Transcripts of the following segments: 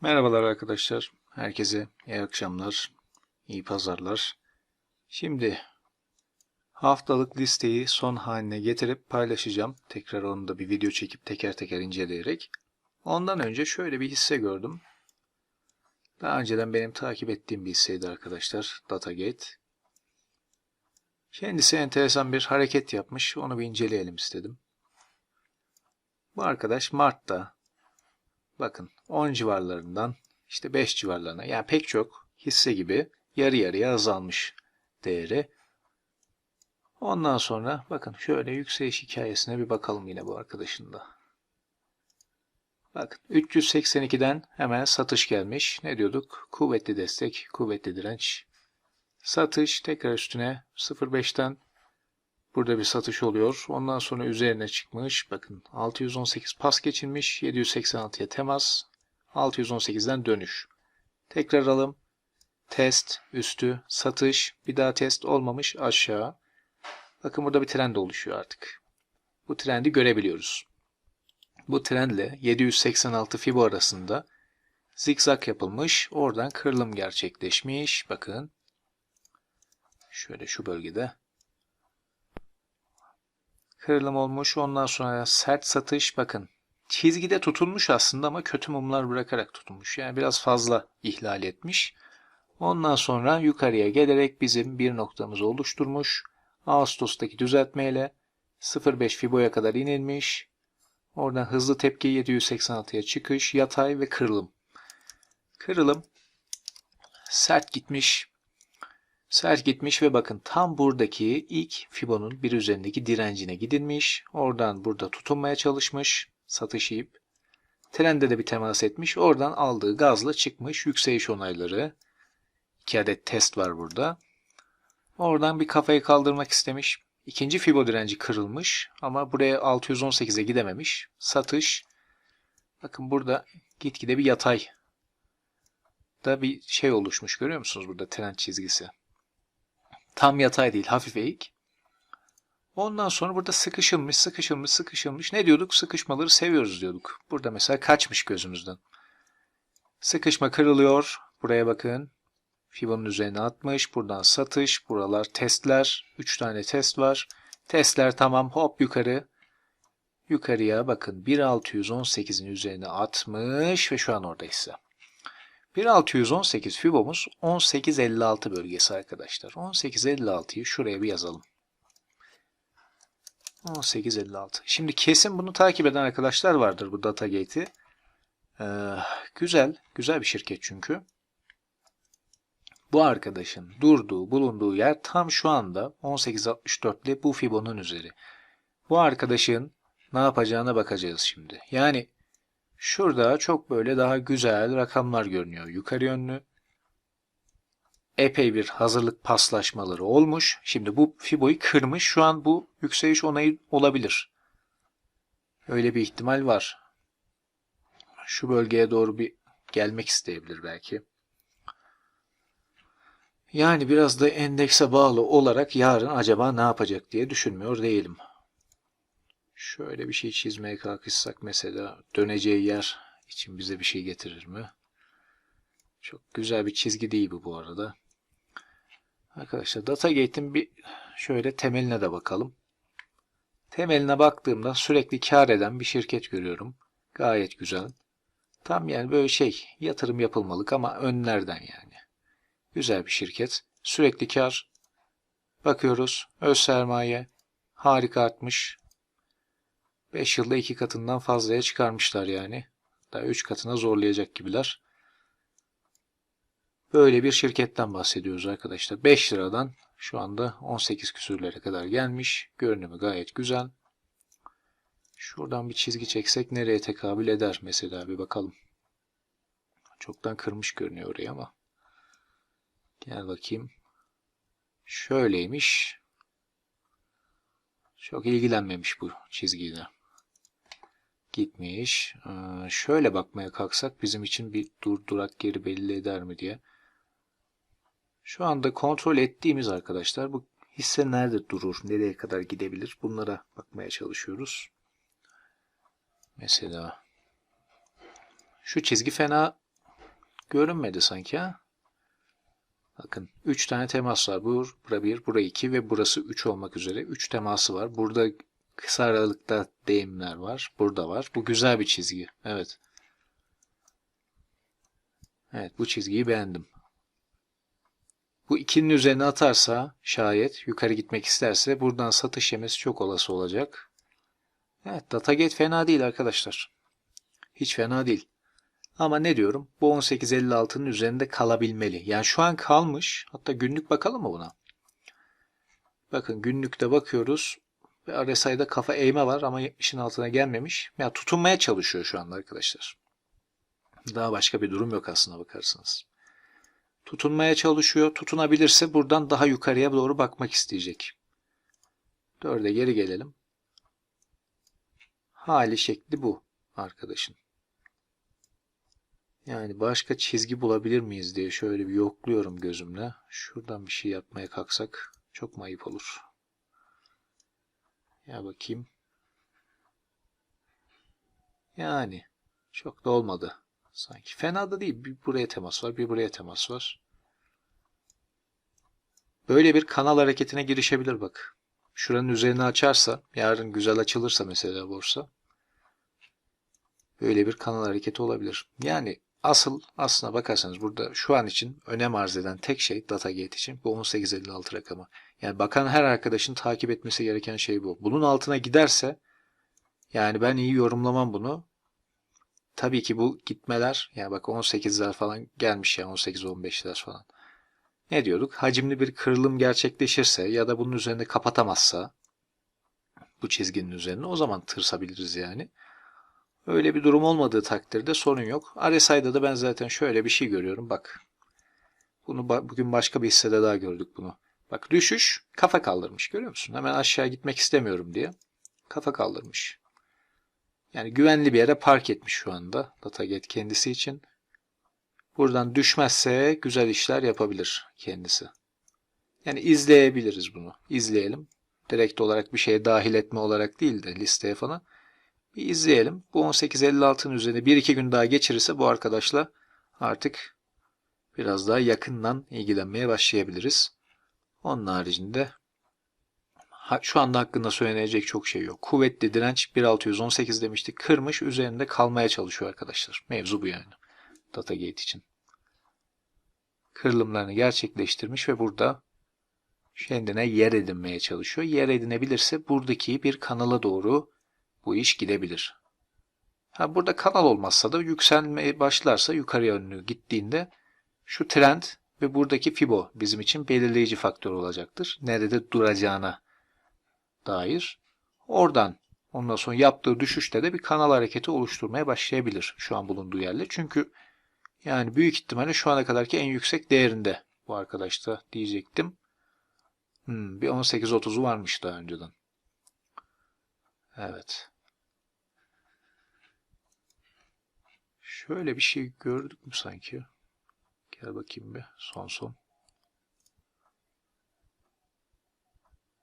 Merhabalar arkadaşlar. Herkese iyi akşamlar, iyi pazarlar. Şimdi haftalık listeyi son haline getirip paylaşacağım. Tekrar onu da bir video çekip teker teker inceleyerek. Ondan önce şöyle bir hisse gördüm. Daha önceden benim takip ettiğim bir hisseydi arkadaşlar. Datagate. Kendisi enteresan bir hareket yapmış. Onu bir inceleyelim istedim. Bu arkadaş Mart'ta bakın 10 civarlarından işte 5 civarlarına yani pek çok hisse gibi yarı yarıya azalmış değeri. Ondan sonra bakın şöyle yükseliş hikayesine bir bakalım yine bu arkadaşın da. Bakın 382'den hemen satış gelmiş. Ne diyorduk? Kuvvetli destek, kuvvetli direnç. Satış tekrar üstüne 0.5'ten burada bir satış oluyor. Ondan sonra üzerine çıkmış. Bakın 618 pas geçilmiş. 786'ya temas. 618'den dönüş. Tekrar alım. Test, üstü, satış, bir daha test olmamış aşağı. Bakın burada bir trend oluşuyor artık. Bu trendi görebiliyoruz. Bu trendle 786 Fibo arasında zikzak yapılmış. Oradan kırılım gerçekleşmiş. Bakın. Şöyle şu bölgede. Kırılım olmuş. Ondan sonra sert satış. Bakın. Çizgide tutulmuş aslında ama kötü mumlar bırakarak tutulmuş. Yani biraz fazla ihlal etmiş. Ondan sonra yukarıya gelerek bizim bir noktamızı oluşturmuş. Ağustos'taki düzeltmeyle 0.5 Fibo'ya kadar inilmiş. Oradan hızlı tepki 786'ya çıkış, yatay ve kırılım. Kırılım sert gitmiş. Sert gitmiş ve bakın tam buradaki ilk Fibo'nun bir üzerindeki direncine gidilmiş. Oradan burada tutunmaya çalışmış. Satış ip. Trende de bir temas etmiş. Oradan aldığı gazla çıkmış. Yükseliş onayları. 2 adet test var burada. Oradan bir kafayı kaldırmak istemiş. İkinci Fibo direnci kırılmış ama buraya 618'e gidememiş. Satış. Bakın burada gitgide bir yatay da bir şey oluşmuş. Görüyor musunuz burada trend çizgisi? Tam yatay değil, hafif eğik. Ondan sonra burada sıkışılmış, sıkışılmış, sıkışılmış. Ne diyorduk? Sıkışmaları seviyoruz diyorduk. Burada mesela kaçmış gözümüzden. Sıkışma kırılıyor. Buraya bakın. Fibonun üzerine atmış. Buradan satış. Buralar testler. 3 tane test var. Testler tamam. Hop yukarı. Yukarıya bakın. 1.618'in üzerine atmış ve şu an orada ise. 1.618 fibomuz 18.56 bölgesi arkadaşlar. 18.56'yı şuraya bir yazalım. 18.56. Şimdi kesin bunu takip eden arkadaşlar vardır bu Datagate'i. Ee, güzel. Güzel bir şirket çünkü. Bu arkadaşın durduğu, bulunduğu yer tam şu anda 18.64 ile bu Fibo'nun üzeri. Bu arkadaşın ne yapacağına bakacağız şimdi. Yani şurada çok böyle daha güzel rakamlar görünüyor. Yukarı yönlü. Epey bir hazırlık paslaşmaları olmuş. Şimdi bu Fibo'yu kırmış. Şu an bu yükseliş onayı olabilir. Öyle bir ihtimal var. Şu bölgeye doğru bir gelmek isteyebilir belki. Yani biraz da endekse bağlı olarak yarın acaba ne yapacak diye düşünmüyor değilim. Şöyle bir şey çizmeye kalkışsak mesela döneceği yer için bize bir şey getirir mi? Çok güzel bir çizgi değil bu bu arada. Arkadaşlar Datagate'in bir şöyle temeline de bakalım. Temeline baktığımda sürekli kar eden bir şirket görüyorum. Gayet güzel. Tam yani böyle şey yatırım yapılmalık ama önlerden yani. Güzel bir şirket. Sürekli kar. Bakıyoruz. Öz sermaye. Harika artmış. 5 yılda 2 katından fazlaya çıkarmışlar yani. Daha 3 katına zorlayacak gibiler. Böyle bir şirketten bahsediyoruz arkadaşlar. 5 liradan şu anda 18 küsürlere kadar gelmiş. Görünümü gayet güzel. Şuradan bir çizgi çeksek nereye tekabül eder mesela bir bakalım. Çoktan kırmış görünüyor orayı ama. Gel bakayım. Şöyleymiş. Çok ilgilenmemiş bu çizgiyle. Gitmiş. Ee, şöyle bakmaya kalksak bizim için bir dur durak geri belli eder mi diye. Şu anda kontrol ettiğimiz arkadaşlar bu hisse nerede durur, nereye kadar gidebilir bunlara bakmaya çalışıyoruz. Mesela şu çizgi fena görünmedi sanki ha. Bakın 3 tane temas var. Bu, bura 1, bura 2 ve burası 3 olmak üzere. 3 teması var. Burada kısa aralıkta değimler var. Burada var. Bu güzel bir çizgi. Evet. Evet bu çizgiyi beğendim. Bu ikinin üzerine atarsa şayet yukarı gitmek isterse buradan satış yemesi çok olası olacak. Evet datagate fena değil arkadaşlar. Hiç fena değil. Ama ne diyorum? Bu 18.56'nın üzerinde kalabilmeli. Yani şu an kalmış. Hatta günlük bakalım mı buna? Bakın günlükte bakıyoruz. Ve kafa eğme var ama 70'in altına gelmemiş. Yani tutunmaya çalışıyor şu anda arkadaşlar. Daha başka bir durum yok aslına bakarsanız. Tutunmaya çalışıyor. Tutunabilirse buradan daha yukarıya doğru bakmak isteyecek. Dörde geri gelelim. Hali şekli bu arkadaşın. Yani başka çizgi bulabilir miyiz diye şöyle bir yokluyorum gözümle. Şuradan bir şey yapmaya kalksak çok mu ayıp olur? Ya bakayım. Yani çok da olmadı sanki. Fena da değil. Bir buraya temas var, bir buraya temas var. Böyle bir kanal hareketine girişebilir bak. Şuranın üzerine açarsa, yarın güzel açılırsa mesela borsa. Böyle bir kanal hareketi olabilir. Yani asıl aslına bakarsanız burada şu an için önem arz eden tek şey Datagate için bu 1856 rakamı. Yani bakan her arkadaşın takip etmesi gereken şey bu. Bunun altına giderse yani ben iyi yorumlamam bunu. Tabii ki bu gitmeler yani bak 18'ler falan gelmiş ya 18-15'ler falan. Ne diyorduk? Hacimli bir kırılım gerçekleşirse ya da bunun üzerinde kapatamazsa bu çizginin üzerine o zaman tırsabiliriz yani. Öyle bir durum olmadığı takdirde sorun yok. RSI'da da ben zaten şöyle bir şey görüyorum. Bak. Bunu bugün başka bir hissede daha gördük bunu. Bak düşüş kafa kaldırmış görüyor musun? Hemen aşağı gitmek istemiyorum diye. Kafa kaldırmış. Yani güvenli bir yere park etmiş şu anda Datagate kendisi için. Buradan düşmezse güzel işler yapabilir kendisi. Yani izleyebiliriz bunu. İzleyelim. Direkt olarak bir şeye dahil etme olarak değil de listeye falan. Bir izleyelim. Bu 18.56'ın üzerine 1-2 gün daha geçirirse bu arkadaşla artık biraz daha yakından ilgilenmeye başlayabiliriz. Onun haricinde şu anda hakkında söylenecek çok şey yok. Kuvvetli direnç 1618 demiştik. Kırmış üzerinde kalmaya çalışıyor arkadaşlar. Mevzu bu yani. Datagate için. Kırılımlarını gerçekleştirmiş ve burada kendine yer edinmeye çalışıyor. Yer edinebilirse buradaki bir kanala doğru bu iş gidebilir. Ha, burada kanal olmazsa da yükselmeye başlarsa yukarı yönlü gittiğinde şu trend ve buradaki Fibo bizim için belirleyici faktör olacaktır. Nerede duracağına dair. Oradan ondan sonra yaptığı düşüşte de bir kanal hareketi oluşturmaya başlayabilir şu an bulunduğu yerle. Çünkü yani büyük ihtimalle şu ana kadarki en yüksek değerinde bu arkadaşta diyecektim. Hmm, bir 18-30'u varmış daha önceden. Evet. Şöyle bir şey gördük mü sanki? Gel bakayım bir son son.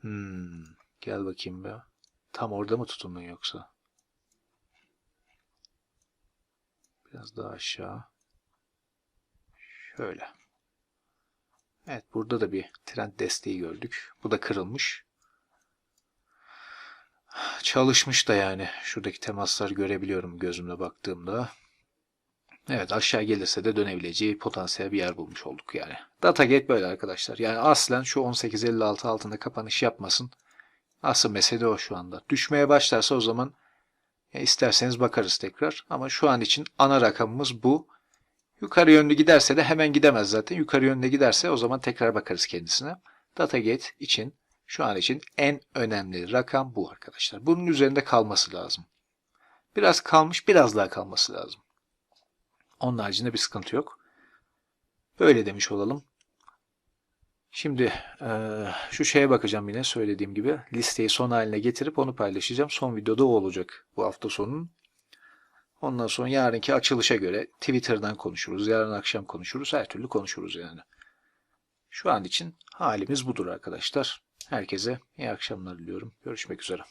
Hmm, gel bakayım be. Tam orada mı tutundun yoksa? Biraz daha aşağı. Şöyle. Evet burada da bir trend desteği gördük. Bu da kırılmış. Çalışmış da yani. Şuradaki temasları görebiliyorum gözümle baktığımda. Evet aşağı gelirse de dönebileceği potansiyel bir yer bulmuş olduk yani. Datagate böyle arkadaşlar. Yani aslen şu 18.56 altında kapanış yapmasın. Asıl mesele o şu anda. Düşmeye başlarsa o zaman ya isterseniz bakarız tekrar. Ama şu an için ana rakamımız bu. Yukarı yönlü giderse de hemen gidemez zaten. Yukarı yönlü giderse o zaman tekrar bakarız kendisine. Datagate için şu an için en önemli rakam bu arkadaşlar. Bunun üzerinde kalması lazım. Biraz kalmış, biraz daha kalması lazım. Onun haricinde bir sıkıntı yok. Böyle demiş olalım. Şimdi e, şu şeye bakacağım yine söylediğim gibi. Listeyi son haline getirip onu paylaşacağım. Son videoda o olacak bu hafta sonunun. Ondan sonra yarınki açılışa göre Twitter'dan konuşuruz. Yarın akşam konuşuruz. Her türlü konuşuruz yani. Şu an için halimiz budur arkadaşlar. Herkese iyi akşamlar diliyorum. Görüşmek üzere.